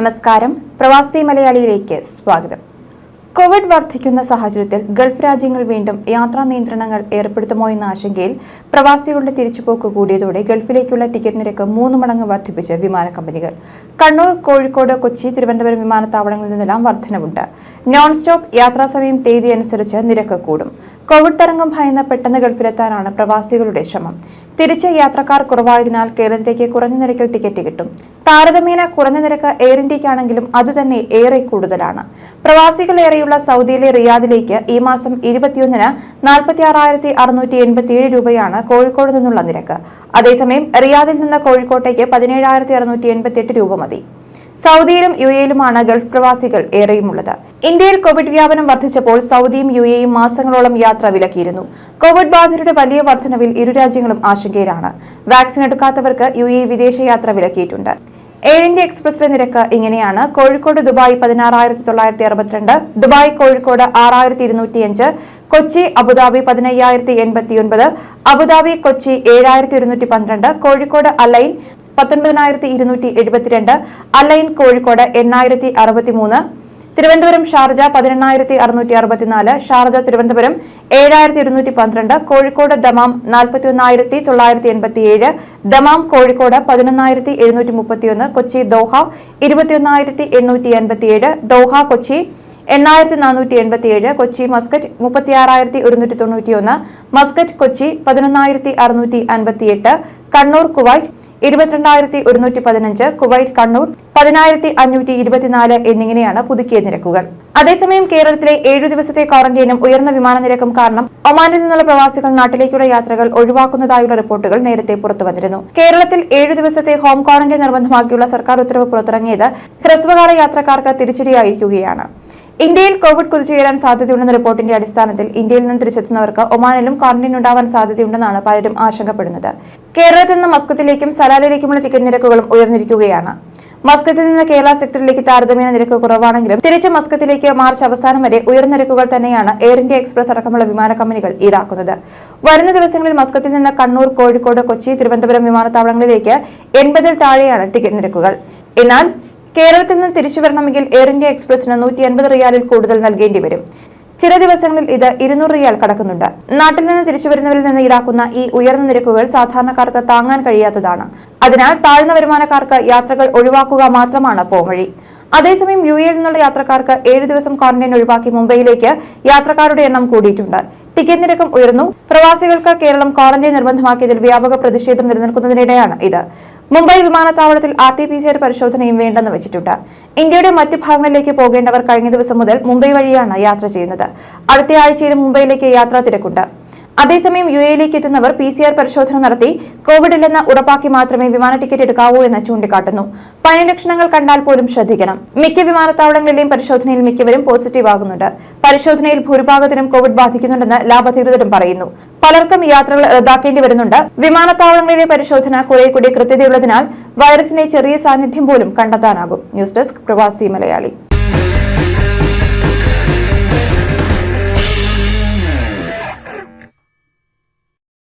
നമസ്കാരം. പ്രവാസി മലയാളിയിലേക്ക് സ്വാഗതം. കോവിഡ് വർദ്ധിക്കുന്ന സാഹചര്യത്തിൽ ഗൾഫ് രാജ്യങ്ങൾ വീണ്ടും യാത്രാ നിയന്ത്രണങ്ങൾ ഏർപ്പെടുത്തുമോ എന്ന ആശങ്കയിൽ പ്രവാസികളുടെ തിരിച്ചുപോക്ക് കൂടിയതോടെ ഗൾഫിലേക്കുള്ള ടിക്കറ്റ് നിരക്ക് മൂന്ന് മടങ്ങ് വർദ്ധിപ്പിച്ച് വിമാന കമ്പനികൾ. കണ്ണൂർ കോഴിക്കോട് കൊച്ചി തിരുവനന്തപുരം വിമാനത്താവളങ്ങളിൽ നിന്നെല്ലാം വർധനവുണ്ട്. നോൺ സ്റ്റോപ്പ് യാത്രാ സമയം തീയതി അനുസരിച്ച് നിരക്ക് കൂടും. കോവിഡ് തരംഗം ഭയന്ന് പെട്ടെന്ന് ഗൾഫിലെത്താനാണ് പ്രവാസികളുടെ ശ്രമം. തിരിച്ച് യാത്രക്കാർ കുറവായതിനാൽ കേരളത്തിലേക്ക് കുറഞ്ഞ നിരക്കിൽ ടിക്കറ്റ് കിട്ടും. താരതമ്യേന കുറഞ്ഞ നിരക്ക് എയർ ഇന്ത്യക്കാണെങ്കിലും അതുതന്നെ ഏറെ കൂടുതലാണ്. പ്രവാസികളേറെയുള്ള സൗദിയിലെ റിയാദിലേക്ക് ഈ മാസം ഇരുപത്തിയൊന്നിന് നാൽപ്പത്തി ആറായിരത്തി അറുന്നൂറ്റി എൺപത്തിയേഴ് രൂപയാണ് കോഴിക്കോട് നിന്നുള്ള നിരക്ക്. അതേസമയം റിയാദിൽ നിന്ന് കോഴിക്കോട്ടേക്ക് പതിനേഴായിരത്തി അറുന്നൂറ്റി എൺപത്തിയെട്ട് രൂപ മതി. സൗദിയിലും യു എയിലുമാണ് ഗൾഫ് പ്രവാസികൾ ഏറെയുമുള്ളത്. ഇന്ത്യയിൽ കോവിഡ് വ്യാപനം വർദ്ധിച്ചപ്പോൾ സൗദിയും യു എയും മാസങ്ങളോളം യാത്ര വിലക്കിയിരുന്നു. കോവിഡ് ബാധിതരുടെ വലിയ വർധനവിൽ ഇരു രാജ്യങ്ങളും ആശങ്കയിലാണ്. വാക്സിൻ എടുക്കാത്തവർക്ക് യു എ വിദേശയാത്ര വിലക്കിയിട്ടുണ്ട്. എയർ ഇന്ത്യ എക്സ്പ്രസിലെ നിരക്ക് ഇങ്ങനെയാണ്. കോഴിക്കോട് ദുബായ് പതിനാറായിരത്തി തൊള്ളായിരത്തി അറുപത്തിരണ്ട് ദുബായ് കോഴിക്കോട് ആറായിരത്തി ഇരുന്നൂറ്റിയഞ്ച് കൊച്ചി അബുദാബി പതിനയ്യായിരത്തി എൺപത്തിയൊൻപത് അബുദാബി കൊച്ചി ഏഴായിരത്തി ഇരുന്നൂറ്റി പന്ത്രണ്ട് കോഴിക്കോട് അലൈൻ പത്തൊൻപതിനായിരത്തി ഇരുന്നൂറ്റി എഴുപത്തിരണ്ട് അലൈൻ കോഴിക്കോട് എണ്ണായിരത്തി അറുപത്തിമൂന്ന് തിരുവനന്തപുരം ഷാർജ പതിനെണ്ണായിരത്തി അറുന്നൂറ്റി അറുപത്തിനാല് ഷാർജ തിരുവനന്തപുരം ഏഴായിരത്തി ഇരുന്നൂറ്റി പന്ത്രണ്ട് കോഴിക്കോട് ദമാം നാൽപ്പത്തി ഒന്നായിരത്തി തൊള്ളായിരത്തി എൺപത്തിയേഴ് ദമാം കോഴിക്കോട് പതിനൊന്നായിരത്തി എഴുന്നൂറ്റി മുപ്പത്തിയൊന്ന് കൊച്ചി ദോഹ ഇരുപത്തിയൊന്നായിരത്തി എണ്ണൂറ്റി എൺപത്തിയേഴ് ദോഹ കൊച്ചി എണ്ണായിരത്തി നാനൂറ്റി എൺപത്തിയേഴ് കൊച്ചി മസ്കറ്റ് മുപ്പത്തിയാറായിരത്തി ഒരുന്നൂറ്റി തൊണ്ണൂറ്റിയൊന്ന് മസ്കറ്റ് കൊച്ചി പതിനൊന്നായിരത്തി അറുന്നൂറ്റി അൻപത്തിയെട്ട് കണ്ണൂർ കുവൈറ്റ് ഇരുപത്തിരണ്ടായിരത്തി ഒരുന്നൂറ്റി പതിനഞ്ച് കുവൈറ്റ് കണ്ണൂർ പതിനായിരത്തി അഞ്ഞൂറ്റി ഇരുപത്തിനാല് എന്നിങ്ങനെയാണ് പുതുക്കിയ നിരക്കുകൾ. അതേസമയം കേരളത്തിലെ ഏഴു ദിവസത്തെ ക്വാറന്റൈനും ഉയർന്ന വിമാന നിരക്കും കാരണം ഒമാനിൽ നിന്നുള്ള പ്രവാസികൾ നാട്ടിലേക്കുള്ള യാത്രകൾ ഒഴിവാക്കുന്നതായുള്ള റിപ്പോർട്ടുകൾ നേരത്തെ പുറത്തുവന്നിരുന്നു കേരളത്തിൽ ഏഴു ദിവസത്തെ ഹോം ക്വാറന്റൈൻ നിർബന്ധമാക്കിയുള്ള സർക്കാർ ഉത്തരവ് പുറത്തിറങ്ങിയത് ഹ്രസ്വകാല യാത്രക്കാർക്ക് തിരിച്ചടിയായിരിക്കുകയാണ്. ഇന്ത്യയിൽ കോവിഡ് കുതിച്ചുയരാൻ സാധ്യതയുണ്ടെന്ന റിപ്പോർട്ടിന്റെ അടിസ്ഥാനത്തിൽ ഇന്ത്യയിൽ നിന്ന് തിരിച്ചെത്തുന്നവർക്ക് ഒമാനിലും ക്വാറന്റൈൻ ഉണ്ടാവാൻ സാധ്യതയുണ്ടെന്നാണ് പലരും ആശങ്കപ്പെടുന്നത്. കേരളത്തിൽ നിന്ന് മസ്കത്തിലേക്കും സലാലിലേക്കുമുള്ള ടിക്കറ്റ് നിരക്കുകളും ഉയർന്നിരിക്കുകയാണ്. മസ്കത്തിൽ നിന്ന് കേരള സെക്ടറിലേക്ക് താരതമ്യേന നിരക്ക് കുറവാണെങ്കിലും തിരിച്ച് മസ്കത്തിലേക്ക് മാർച്ച് അവസാനം വരെ ഉയർന്ന നിരക്കുകൾ തന്നെയാണ് എയർ ഇന്ത്യ എക്സ്പ്രസ് അടക്കമുള്ള വിമാന കമ്പനികൾ ഈടാക്കുന്നത്. വരുന്ന ദിവസങ്ങളിൽ മസ്കത്തിൽ നിന്ന് കണ്ണൂർ കോഴിക്കോട് കൊച്ചി തിരുവനന്തപുരം വിമാനത്താവളങ്ങളിലേക്ക് എൺപതിൽ താഴെയാണ് ടിക്കറ്റ് നിരക്കുകൾ. എന്നാൽ കേരളത്തിൽ നിന്ന് തിരിച്ചു വരണമെങ്കിൽ എയർ ഇന്ത്യ എക്സ്പ്രസിന് നൂറ്റി അൻപത് റിയാലിൽ കൂടുതൽ നൽകേണ്ടി വരും. ചില ദിവസങ്ങളിൽ ഇത് ഇരുന്നൂറ് റിയാൽ കടക്കുന്നുണ്ട്. നാട്ടിൽ നിന്ന് തിരിച്ചു വരുന്നവരിൽ നിന്ന് ഈടാക്കുന്ന ഈ ഉയർന്ന നിരക്കുകൾ സാധാരണക്കാർക്ക് താങ്ങാൻ കഴിയാത്തതാണ്. അതിനാൽ താഴ്ന്ന വരുമാനക്കാർക്ക് യാത്രകൾ ഒഴിവാക്കുക മാത്രമാണ് പോംവഴി. അതേസമയം യു എയിൽ നിന്നുള്ള യാത്രക്കാർക്ക് ഏഴു ദിവസം ക്വാറന്റൈൻ ഒഴിവാക്കി മുംബൈയിലേക്ക് യാത്രക്കാരുടെ എണ്ണം കൂടിയിട്ടുണ്ട്. ടിക്കറ്റ് നിരക്കും ഉയർന്നു. പ്രവാസികൾക്ക് കേരളം ക്വാറന്റൈൻ നിർബന്ധമാക്കിയതിൽ വ്യാപക പ്രതിഷേധം നിലനിൽക്കുന്നതിനിടെയാണ് ഇത്. മുംബൈ വിമാനത്താവളത്തിൽ R T P C R പരിശോധനയും വേണ്ടെന്ന് വെച്ചിട്ടുണ്ട്. ഇന്ത്യയുടെ മറ്റ് ഭാഗങ്ങളിലേക്ക് പോകേണ്ടവർ കഴിഞ്ഞ ദിവസം മുതൽ മുംബൈ വഴിയാണ് യാത്ര ചെയ്യുന്നത്. അടുത്ത ആഴ്ചയിലും മുംബൈയിലേക്ക് യാത്രാ തിരക്കുണ്ട്. അതേസമയം യു എയിലേക്ക് എത്തുന്നവർ പി സി ആർ പരിശോധന നടത്തി കോവിഡ് ഇല്ലെന്ന് ഉറപ്പാക്കി മാത്രമേ വിമാന ടിക്കറ്റ് എടുക്കാവൂ എന്ന് ചൂണ്ടിക്കാട്ടുന്നു. പനി ലക്ഷണങ്ങൾ കണ്ടാൽ പോലും ശ്രദ്ധിക്കണം. മിക്ക വിമാനത്താവളങ്ങളിലെയും പരിശോധനയിൽ മിക്കവരും പോസിറ്റീവ് ആകുന്നുണ്ട്. പരിശോധനയിൽ ഭൂരിഭാഗത്തിനും കോവിഡ് ബാധിക്കുന്നുണ്ടെന്ന് ലാബ് അധികൃതരും പറയുന്നു. പലർക്കും യാത്രകൾ റദ്ദാക്കേണ്ടി വരുന്നുണ്ട്. വിമാനത്താവളങ്ങളിലെ പരിശോധന കുറെ കൂടി കൃത്യതയുള്ളതിനാൽ വൈറസിന്റെ ചെറിയ സാന്നിധ്യം പോലും കണ്ടെത്താനാകും. ന്യൂസ് ഡെസ്ക് പ്രവാസി മലയാളി.